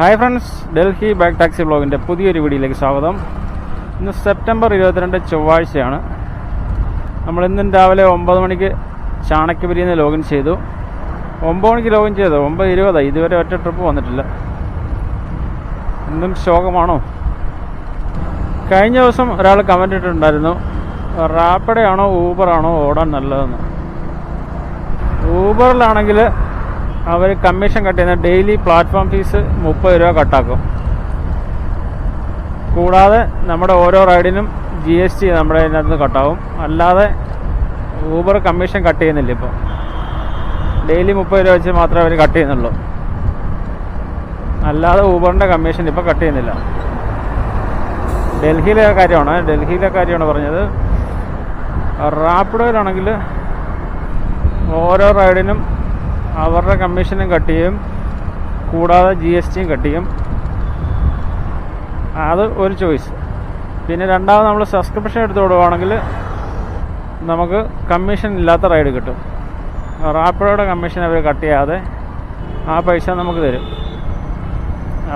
Hi friends Delhi back taxi ബ്ലോഗിന്റെ പുതിയൊരു വീഡിയോയിലേക്ക് സ്വാഗതം. ഇന്ന് സെപ്റ്റംബർ ഇരുപത്തിരണ്ട് ചൊവ്വാഴ്ചയാണ്. നമ്മൾ ഇന്നും രാവിലെ ഒമ്പത് മണിക്ക് ചാണക്യപുരിയിൽ നിന്ന് ലോഗിൻ ചെയ്തു. ഒമ്പത് മണിക്ക് ലോഗിൻ ചെയ്തു ഒമ്പത് ഇരുപതായി ഇതുവരെ ഒറ്റ ട്രിപ്പ് വന്നിട്ടില്ല. ഇന്നും ശോകമാണോ? കഴിഞ്ഞ ദിവസം ഒരാൾ കമന്റ് ഇട്ടിട്ടുണ്ടായിരുന്നു റാപ്പിഡയാണോ ഊബറാണോ ഓടാൻ നല്ലതെന്ന്? ഊബറിലാണെങ്കിൽ അവർ കമ്മീഷൻ കട്ട് ചെയ്യുന്ന ഡെയിലി പ്ലാറ്റ്ഫോം ഫീസ് മുപ്പത് രൂപ കട്ടാക്കും കൂടാതെ നമ്മുടെ ഓരോ റൈഡിനും ജി എസ് ടി നമ്മുടെ അതിനകത്ത് കട്ടാവും അല്ലാതെ ഊബർ കമ്മീഷൻ കട്ട് ചെയ്യുന്നില്ല ഇപ്പോൾ ഡെയിലി മുപ്പത് രൂപ വെച്ച് മാത്രമേ അവർ കട്ട് ചെയ്യുന്നുള്ളൂ. അല്ലാതെ ഊബറിന്റെ കമ്മീഷൻ ഇപ്പോൾ കട്ട് ചെയ്യുന്നില്ല. ഡൽഹിയിലെ കാര്യമാണ്. ഡൽഹിയിലെ കാര്യമാണ് പറഞ്ഞത്. റാപ്പിഡോയിലാണെങ്കിൽ ഓരോ റൈഡിനും അവരുടെ കമ്മീഷനും കട്ട് ചെയ്യും. കൂടാതെ ജി എസ് ടിയും കട്ട് ചെയ്യും. അത് ഒരു ചോയ്സ് പിന്നെ രണ്ടാമത് നമ്മൾ സബ്സ്ക്രിപ്ഷൻ എടുത്തു കൊടുക്കുകയാണെങ്കിൽ നമുക്ക് കമ്മീഷൻ ഇല്ലാത്ത റൈഡ് കിട്ടും. റാപ്പിഡോയുടെ കമ്മീഷൻ അവർ കട്ട് ചെയ്യാതെ ആ പൈസ നമുക്ക് തരും.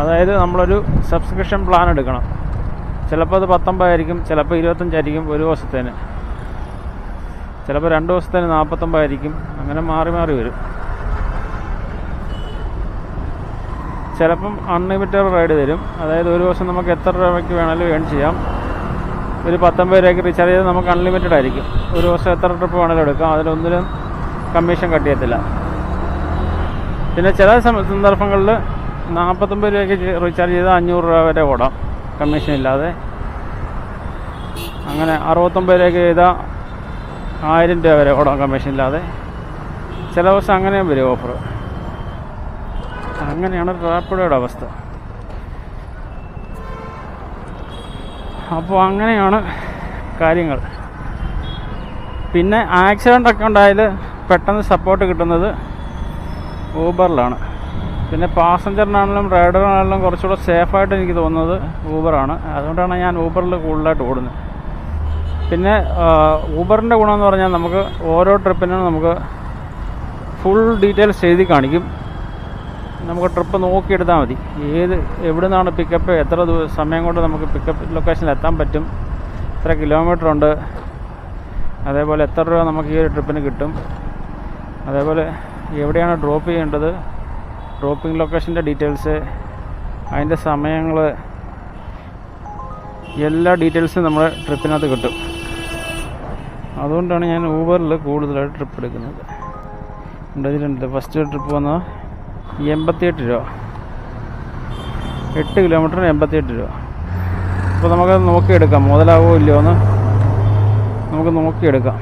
അതായത് നമ്മളൊരു സബ്സ്ക്രിപ്ഷൻ പ്ലാൻ എടുക്കണം. ചിലപ്പോൾ അത് പത്തൊമ്പതായിരിക്കും ചിലപ്പോൾ ഇരുപത്തഞ്ചായിരിക്കും ഒരു ദിവസത്തേന്. ചിലപ്പോൾ രണ്ട് ദിവസത്തേന് നാൽപ്പത്തൊമ്പതായിരിക്കും അങ്ങനെ മാറി മാറി വരും. ചിലപ്പം അൺലിമിറ്റഡ് റൈഡ് തരും. അതായത് ഒരു ദിവസം നമുക്ക് എത്ര രൂപയ്ക്ക് വേണമെങ്കിലും ഏൺ ചെയ്യാം. ഒരു പത്തൊമ്പത് രൂപയ്ക്ക് റീചാർജ് ചെയ്താൽ നമുക്ക് അൺലിമിറ്റഡ് ആയിരിക്കും. ഒരു ദിവസം എത്ര ട്രിപ്പ് വേണമെങ്കിലും എടുക്കാം. അതിലൊന്നിലും കമ്മീഷൻ കട്ട് ചെയ്യത്തില്ല പിന്നെ ചില സന്ദർഭങ്ങളിൽ നാൽപ്പത്തൊമ്പത് രൂപയ്ക്ക് റീചാർജ് ചെയ്താൽ അഞ്ഞൂറ് രൂപ വരെ ഓടാം. കമ്മീഷൻ ഇല്ലാതെ. അങ്ങനെ അറുപത്തൊമ്പത് രൂപയ്ക്ക് ചെയ്താൽ ആയിരം രൂപ വരെ ഓടാം കമ്മീഷൻ ഇല്ലാതെ. ചില ദിവസം അങ്ങനെയും വരും ഓഫർ അങ്ങനെയാണ് റാപ്പിഡോയുടെ അവസ്ഥ. അപ്പോൾ അങ്ങനെയാണ് കാര്യങ്ങൾ. പിന്നെ ആക്സിഡന്റ് ഒക്കെ ഉണ്ടായാൽ പെട്ടെന്ന് സപ്പോർട്ട് കിട്ടുന്നത് ഊബറിലാണ്. പിന്നെ പാസഞ്ചറിനാണെങ്കിലും റൈഡറിനാണെങ്കിലും കുറച്ചുകൂടെ സേഫായിട്ട് എനിക്ക് തോന്നുന്നത് ഊബറാണ്. അതുകൊണ്ടാണ് ഞാൻ ഊബറിൽ കൂടുതലായിട്ട് ഓടുന്നത്. പിന്നെ ഊബറിന്റെ ഗുണമെന്ന് പറഞ്ഞാൽ നമുക്ക് ഓരോ ട്രിപ്പിനും നമുക്ക് ഫുൾ ഡീറ്റെയിൽസ് എഴുതി കാണിക്കും. നമുക്ക് ട്രിപ്പ് നോക്കിയെടുത്താൽ മതി. ഏത് എവിടെ നിന്നാണ് പിക്കപ്പ് എത്ര സമയം കൊണ്ട് നമുക്ക് പിക്കപ്പ് ലൊക്കേഷനിൽ എത്താൻ പറ്റും? എത്ര കിലോമീറ്റർ ഉണ്ട്? അതേപോലെ എത്ര രൂപ നമുക്ക് ഈ ഒരു ട്രിപ്പിന് കിട്ടും? അതേപോലെ എവിടെയാണ് ഡ്രോപ്പ് ചെയ്യേണ്ടത്? ഡ്രോപ്പിംഗ് ലൊക്കേഷന്റെ ഡീറ്റെയിൽസ് അതിന്റെ സമയങ്ങൾ എല്ലാ ഡീറ്റെയിൽസും നമ്മുടെ ട്രിപ്പിനകത്ത് കിട്ടും. അതുകൊണ്ടാണ് ഞാൻ ഊബറിൽ കൂടുതലായിട്ട് ട്രിപ്പ് എടുക്കുന്നത്. ഇതിലുണ്ട് ഫസ്റ്റ് ട്രിപ്പ് വന്നത് എൺപത്തിയെട്ട് രൂപ. എട്ട് കിലോമീറ്ററിന് എൺപത്തിയെട്ട് രൂപ. അപ്പോൾ നമുക്ക് നോക്കിയെടുക്കാം. മുതലാവോ ഇല്ലയോ എന്ന് നമുക്ക് നോക്കിയെടുക്കാം.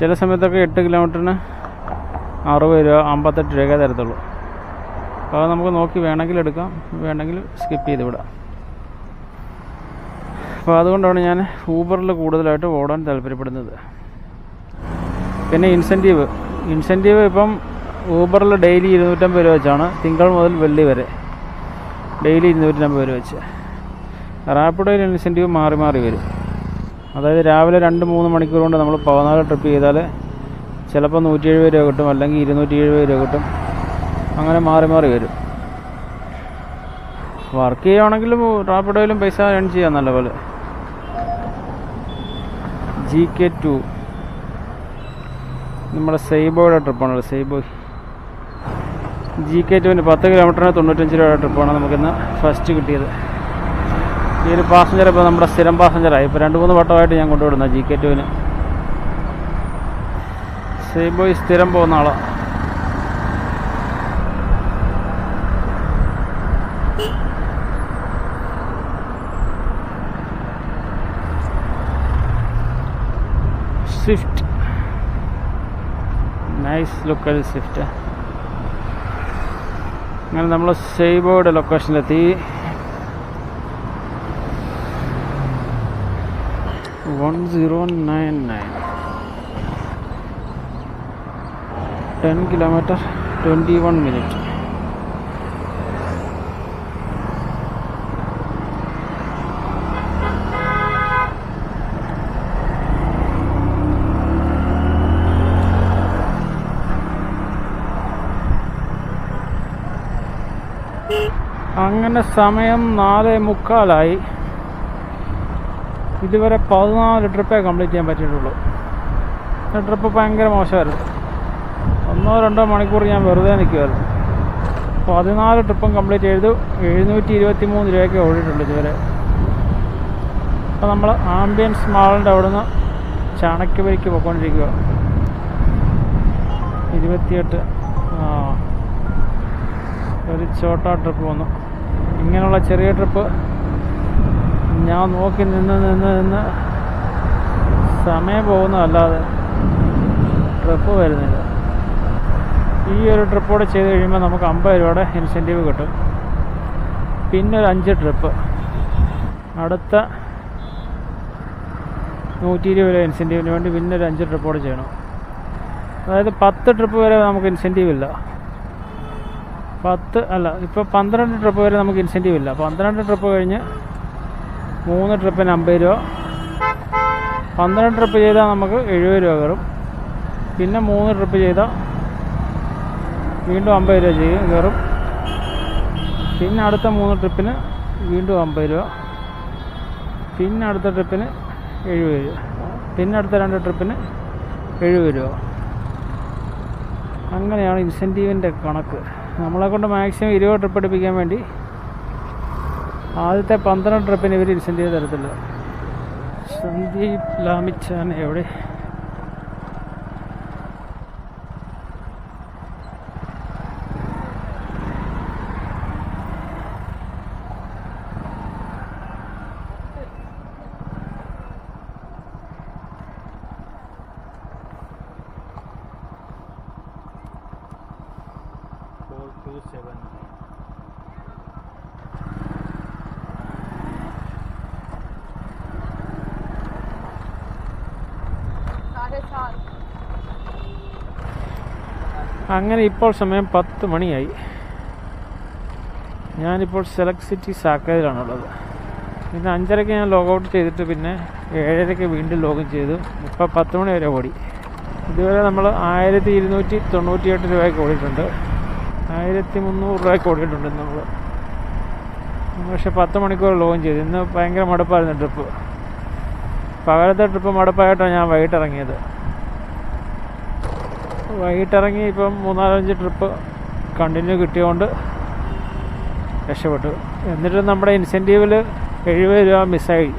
ചില സമയത്തൊക്കെ എട്ട് കിലോമീറ്ററിന് അറുപത് രൂപ അമ്പത്തെട്ട് രൂപയൊക്കെ തരത്തുള്ളൂ. അപ്പോൾ നമുക്ക് നോക്കി വേണമെങ്കിൽ എടുക്കാം. വേണമെങ്കിൽ സ്കിപ്പ് ചെയ്ത് വിടാം. അപ്പോൾ അതുകൊണ്ടാണ് ഞാൻ ഊബറിൽ കൂടുതലായിട്ട് ഓടാൻ താല്പര്യപ്പെടുന്നത്. പിന്നെ ഇൻസെന്റീവ് ഇൻസെന്റീവ് ഇപ്പം ഊബറിൽ ഡെയിലി ഇരുന്നൂറ്റമ്പത് രൂപ വെച്ചാണ്. തിങ്കൾ മുതൽ വെള്ളി വരെ. ഡെയിലി ഇരുന്നൂറ്റമ്പത് രൂപ വെച്ച്. റാപ്പിഡോയിൽ ഇൻസെന്റീവ് മാറി മാറി വരും. അതായത് രാവിലെ രണ്ട് മൂന്ന് മണിക്കൂർ കൊണ്ട് നമ്മൾ പതിനാല് ട്രിപ്പ് ചെയ്താൽ ചിലപ്പോൾ നൂറ്റി എഴുപത് രൂപ കിട്ടും. അല്ലെങ്കിൽ ഇരുന്നൂറ്റി എഴുപത് രൂപ കിട്ടും. അങ്ങനെ മാറി മാറി വരും. വർക്ക് ചെയ്യുകയാണെങ്കിലും റാപ്പിഡോയിലും പൈസ ഏൺ ചെയ്യാം നല്ലപോലെ ജി കെ ടു നമ്മുടെ സെയ്ബോയുടെ ട്രിപ്പാണല്ലോ സെയ്ബോയ് ജി കെ ടുവിന്റെ പത്ത് കിലോമീറ്ററിന് തൊണ്ണൂറ്റഞ്ച് രൂപയുടെ ട്രിപ്പാണ് നമുക്കിന്ന് ഫസ്റ്റ് കിട്ടിയത്. ഈ ഒരു പാസഞ്ചർ ഇപ്പോൾ നമ്മുടെ സ്ഥിരം പാസഞ്ചറായി ഇപ്പോൾ രണ്ട് മൂന്ന് വട്ടമായിട്ട് ഞാൻ കൊണ്ടുവിടുന്ന ജി കെ ടുവിന് സെയിം ബോയ് സ്ഥിരം പോകുന്ന ആളാണ് സ്വിഫ്റ്റ് നൈസ് ലുക്കൽ സ്വിഫ്റ്റ് അങ്ങനെ നമ്മൾ സെയ്ബോയുടെ ലൊക്കേഷനിലെത്തി one zero nine nine ten kilometre twenty one minute അങ്ങനെ സമയം നാല് മുക്കാലായി. ഇതുവരെ പതിനാല് ട്രിപ്പേ കംപ്ലീറ്റ് ചെയ്യാൻ പറ്റിയിട്ടുള്ളൂ. ട്രിപ്പ് ഭയങ്കര മോശമായിരുന്നു. ഒന്നോ രണ്ടോ മണിക്കൂർ ഞാൻ വെറുതെ നിൽക്കുമായിരുന്നു പതിനാല് ട്രിപ്പും കംപ്ലീറ്റ് ചെയ്തു. എഴുന്നൂറ്റി ഇരുപത്തി മൂന്ന് രൂപയ്ക്ക് ഓടിയിട്ടുണ്ട് ഇതുവരെ. അപ്പോൾ നമ്മൾ ആംബിയൻസ് മാളിന്റെ അവിടുന്ന് ചാണക്യവരിക്ക് പോയിക്കൊണ്ടിരിക്കുക ഇരുപത്തിയെട്ട്. ആ. ഒരു ചോട്ടാ ട്രിപ്പ് വന്നു. ഇങ്ങനെയുള്ള ചെറിയ ട്രിപ്പ് ഞാൻ നോക്കി നിന്ന് നിന്ന് നിന്ന് സമയം പോകുന്നതല്ലാതെ ട്രിപ്പ് വരുന്നില്ല. ഈ ഒരു ട്രിപ്പോടെ ചെയ്ത് കഴിയുമ്പോൾ നമുക്ക് അമ്പത് രൂപയുടെ ഇൻസെന്റീവ് കിട്ടും. പിന്നെ ഒരു അഞ്ച് ട്രിപ്പ് അടുത്ത നൂറ്റി ഇരുപത് രൂപ ഇൻസെന്റീവിന് വേണ്ടി പിന്നെ ഒരു അഞ്ച് ട്രിപ്പോടെ ചെയ്യണം. അതായത് പത്ത് ട്രിപ്പ് വരെ നമുക്ക് ഇൻസെന്റീവ് ഇല്ല. പത്ത് അല്ല ഇപ്പോൾ പന്ത്രണ്ട് ട്രിപ്പ് വരെ നമുക്ക് ഇൻസെന്റീവ് ഇല്ല. പന്ത്രണ്ട് ട്രിപ്പ് കഴിഞ്ഞ് മൂന്ന് ട്രിപ്പിന് അമ്പത് രൂപ. പന്ത്രണ്ട് ട്രിപ്പ് ചെയ്താൽ നമുക്ക് എഴുപത് രൂപ കയറും. പിന്നെ മൂന്ന് ട്രിപ്പ് ചെയ്താൽ വീണ്ടും അമ്പത് രൂപ ചെയ്യും കയറും. പിന്നെ അടുത്ത മൂന്ന് ട്രിപ്പിന് വീണ്ടും അമ്പത് രൂപ. പിന്നെ അടുത്ത ട്രിപ്പിന് എഴുപത് രൂപ. പിന്നെ അടുത്ത രണ്ട് ട്രിപ്പിന് എഴുപത് രൂപ. അങ്ങനെയാണ് ഇൻസെന്റീവിന്റെ കണക്ക്. നമ്മളെ കൊണ്ട് മാക്സിമം ഇരുപത് ട്രിപ്പ് എടുപ്പിക്കാൻ വേണ്ടി ആദ്യത്തെ പന്ത്രണ്ട് ട്രിപ്പിന് ഇവർ ഇൻസെന്റീവ് തരത്തില്ല. സന്ദീപ് ലാമിച്ചാൻ എവിടെ? അങ്ങനെ ഇപ്പോൾ സമയം പത്ത് മണിയായി. ഞാനിപ്പോൾ സെലക്ട് സിറ്റി സാക്കയിലാണുള്ളത് പിന്നെ അഞ്ചരയ്ക്ക് ഞാൻ ലോഗൗട്ട് ചെയ്തിട്ട് പിന്നെ ഏഴരയ്ക്ക് വീണ്ടും ലോഗിൻ ചെയ്തു. ഇപ്പോൾ പത്ത് മണി വരെ ഓടി. ഇതുവരെ നമ്മൾ ആയിരത്തി ഇരുന്നൂറ്റി തൊണ്ണൂറ്റിയെട്ട് രൂപയ്ക്ക് ഓടിയിട്ടുണ്ട്. ആയിരത്തി മുന്നൂറ് രൂപയ്ക്ക് ഓടിയിട്ടുണ്ട് നമ്മൾ. പക്ഷെ പത്ത് മണിക്കൂർ ലോഗിൻ ചെയ്തു. ഇന്ന് ഭയങ്കര മടുപ്പായിരുന്നു ട്രിപ്പ്. പകലത്തെ ട്രിപ്പ് മടുപ്പായിട്ടാണ് ഞാൻ വൈകിട്ട് ഇറങ്ങിയത് വൈകിട്ടിറങ്ങി ഇപ്പം മൂന്നാലഞ്ച് ട്രിപ്പ് കണ്ടിന്യൂ കിട്ടിയതുകൊണ്ട് രക്ഷപ്പെട്ടു. എന്നിട്ട് നമ്മുടെ ഇൻസെന്റീവിൽ എഴുപത് രൂപ മിസ്സായി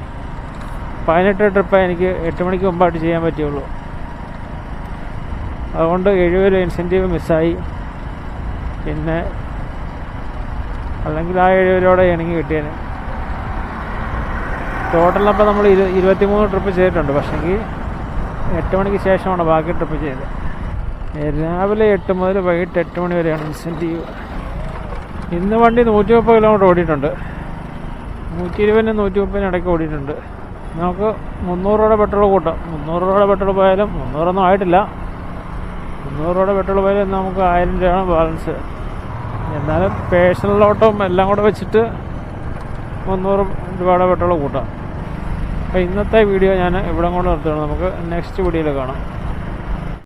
പതിനെട്ട് ട്രിപ്പ് എനിക്ക് എട്ട് മണിക്ക് മുമ്പായിട്ട് ചെയ്യാൻ പറ്റുള്ളൂ അതുകൊണ്ട് എഴുപത് രൂപ ഇൻസെന്റീവ് മിസ്സായി പിന്നെ അല്ലെങ്കിൽ ആ എഴുപത് രൂപയുടെ ഇണങ്ങി കിട്ടിയേനെ. ടോട്ടൽ അപ്പോൾ നമ്മൾ ഇരു ഇരുപത്തിമൂന്ന് ട്രിപ്പ് ചെയ്തിട്ടുണ്ട്. പക്ഷേങ്കിൽ എട്ട് മണിക്ക് ശേഷമാണ് ബാക്കി ട്രിപ്പ് ചെയ്തത്. രാവിലെ എട്ട് മുതൽ വൈകിട്ട് എട്ട് മണി വരെയാണ് ഇൻസെന്റീവ് ഇന്ന് വണ്ടി നൂറ്റി മുപ്പത് കിലോമീറ്റർ ഓടിയിട്ടുണ്ട്. നൂറ്റി ഇരുപതിനും നൂറ്റി മുപ്പതിനും ഇടയ്ക്ക് ഓടിയിട്ടുണ്ട്. നമുക്ക് മുന്നൂറ് രൂപയുടെ പെട്രോൾ കൂട്ടാം. മുന്നൂറ് രൂപയുടെ പെട്രോൾ പോയാലും മുന്നൂറൊന്നും ആയിട്ടില്ല. മുന്നൂറ് രൂപയുടെ പെട്രോൾ പോയാലും നമുക്ക് ആയിരം രൂപയാണ് ബാലൻസ്. എന്നാലും പേഴ്സണൽ ഓട്ടവും എല്ലാം കൂടെ വെച്ചിട്ട് മുന്നൂറ് രൂപയുടെ പെട്രോൾ കൂട്ടാം. അപ്പോൾ ഇന്നത്തെ വീഡിയോ ഞാൻ ഇവിടെ കൊണ്ട് നിർത്തുകയാണ്. നമുക്ക് നെക്സ്റ്റ് വീഡിയോയിൽ കാണാം.